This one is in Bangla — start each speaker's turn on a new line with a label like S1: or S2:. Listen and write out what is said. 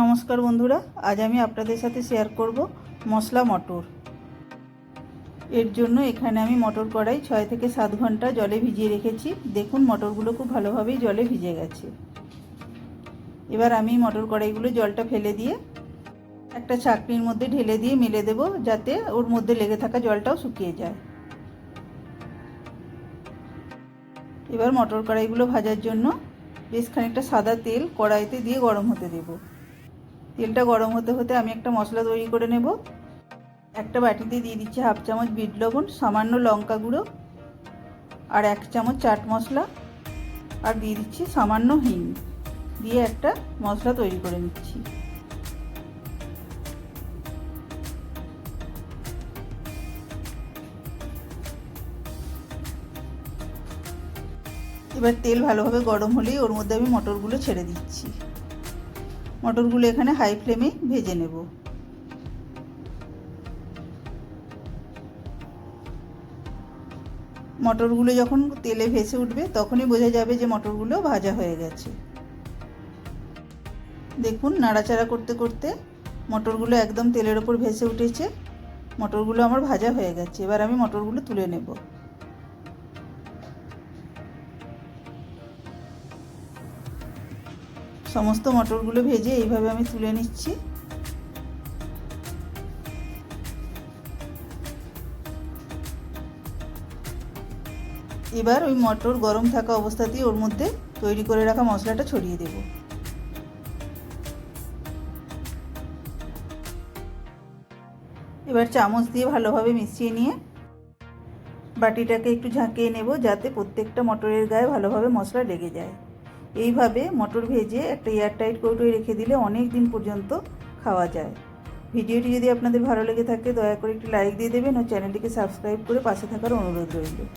S1: নমস্কার বন্ধুরা, আজ আমি আপনাদের সাথে শেয়ার করব মশলা মটর। এর জন্য এখানে আমি মটর কড়াই ছয় থেকে সাত ঘণ্টা জলে ভিজিয়ে রেখেছি। দেখুন, মটরগুলো খুব ভালোভাবেই জলে ভিজে গেছে। এবার আমি মটর কড়াইগুলো জলটা ফেলে দিয়ে একটা চাকরির মধ্যে ঢেলে দিয়ে মেলে দেব, যাতে ওর মধ্যে লেগে থাকা জলটাও শুকিয়ে যায়। এবার মটর কড়াইগুলো ভাজার জন্য বেশ খানিকটা সাদা তেল কড়াইতে দিয়ে গরম হতে দেব। তেলটা গরম হতে হতে আমি একটা মশলা তৈরি করে নেব। একটা বাটিতে দিয়ে দিচ্ছি হাফ চামচ বিট লবণ, সামান্য লঙ্কা গুঁড়ো আর এক চামচ চাট মশলা আর দিয়ে দিচ্ছি সামান্য হিং। দিয়ে একটা মশলা তৈরি করে নিচ্ছি। এবার তেল ভালোভাবে গরম হলেই ওর মধ্যে আমি মটরগুলো ছেড়ে দিচ্ছি। মটরগুলো এখানে হাই ফ্লেমে ভেজে নেব। মটরগুলো যখন তেলে ভেসে উঠবে, তখনই বোঝা যাবে যে মটরগুলো ভাজা হয়ে গেছে। দেখুন, নাড়াচাড়া করতে করতে মটরগুলো একদম তেলের ওপর ভেসে উঠেছে। মটরগুলো আমার ভাজা হয়ে গেছে। এবার আমি মটরগুলো তুলে নেব। সমস্ত মটরগুলো ভেজে এইভাবে আমি তুলে নিচ্ছি। এবার ওই মটর গরম থাকা অবস্থাতেই ওর মধ্যে তৈরি করে রাখা মশলাটা ছড়িয়ে দেব। এবার চামচ দিয়ে ভালোভাবে মিশিয়ে নিয়ে বাটিটাকে একটু ঝাঁকিয়ে নেব যাতে প্রত্যেকটা মটরের গায়ে ভালোভাবে মশলা লেগে যায়। এইভাবে মটর ভেজে একটা এয়ারটাইট কৌটোয় রেখে দিলে অনেক দিন পর্যন্ত খাওয়া যায়। ভিডিওটি যদি আপনাদের ভালো লেগে থাকে, দয়া করে একটি লাইক দিয়ে দেবেন ও চ্যানেলটিকে সাবস্ক্রাইব করে পাশে থাকার অনুরোধ রইল।